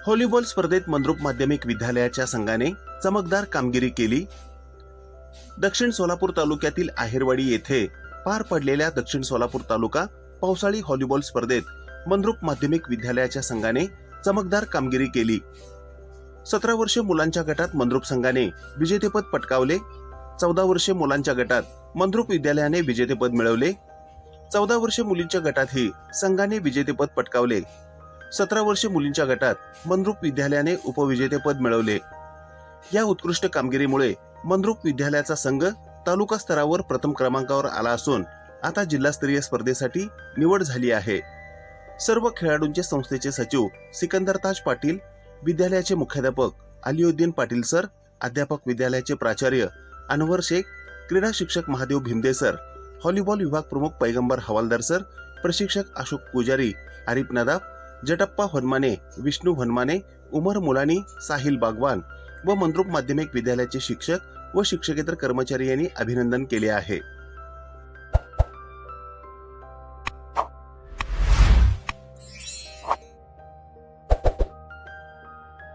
Volleyball स्पर्धेत मंद्रुप माध्यमिक विद्यालयाच्या संघाने चमकदार कामगिरी केली. दक्षिण सोलापूर तालुक्यातील आहेरवाडी येथे पार पडलेल्या दक्षिण सोलापूर तालुका पावसाळी व्हॉलीबॉल स्पर्धेत मंद्रुप माध्यमिक विद्यालयाच्या संघाने चमकदार कामगिरी केली. सतरा वर्षे मुलांच्या गटात मंद्रुप संघाने विजेतेपद पटकावले. चौदा वर्षे मुलांच्या गटात मंद्रुप विद्यालयाने विजेतेपद मिळवले. चौदा वर्षे मुलींच्या गटातही संघाने विजेतेपद पटकावले. सतरा वर्षे मुलींच्या गटात मनरूप विद्यालयाने उपविजेतेपद मिळवले. या उत्कृष्ट कामगिरीमुळे मनरूप विद्यालयाचा संघ तालुका स्तरावर प्रथम क्रमांकावर आला असून आता जिल्हास्तरीय स्पर्धेसाठी निवड झाली आहे. सर्व खेळाडूंचे संस्थेचे सचिव सिकंदर ताज पाटील विद्यालयाचे मुख्याध्यापक अलिउद्दीन पाटील सर अध्यापक विद्यालयाचे प्राचार्य अनवर शेख क्रीडा शिक्षक महादेव भिमदे सर व्हॉलीबॉल विभाग प्रमुख पैगंबर हवालदार सर प्रशिक्षक अशोक पुजारी आरिफ नदाब जटप्पा हनुमाने विष्णू हनुमाने उमर मुलानी साहिल बागवान व मंद्रुप माध्यमिक विद्यालयाचे शिक्षक व शिक्षकेतर कर्मचारी यांनी अभिनंदन केले आहे.